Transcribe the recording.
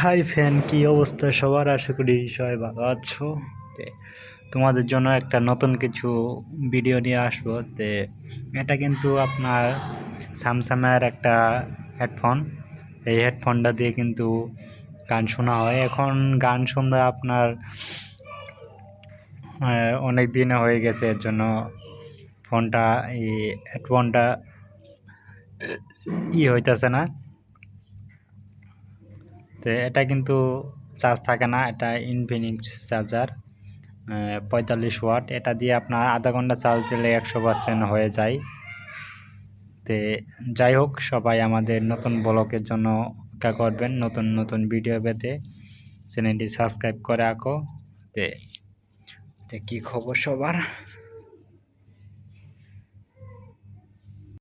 High fan, কি অবস্থা? সবার আশা করি সবাই ভালো আছো। তোমাদের জন্য একটা নতুন কিছু ভিডিও নিয়ে আসব। তে এটা কিন্তু আপনার স্যামসাংয়ের একটা হেডফোন। এই হেডফোনটা দিয়ে কিন্তু গান শোনা হয়। এখন গান শুনবে আপনার অনেক দিন হয়ে গেছে। এর জন্য ফোনটা, এই হেডফোনটা, ই হইতেছে না। তো এটা কিন্তু চার্জ থাকে না, এটা ইনফিনিক্স চার্জার পঁয়তাল্লিশ ওয়াট এটা দিয়ে আপনার আধা ঘণ্টা চার্জ দিলে একশো পার্সেন্ট হয়ে যায়। তে যাই হোক, সবাই আমাদের নতুন ব্লগের জন্য অপেক্ষা করবেন, নতুন নতুন ভিডিও পেতে। চ্যানেলটি সাবস্ক্রাইব করে তে তে কী খবর সবার?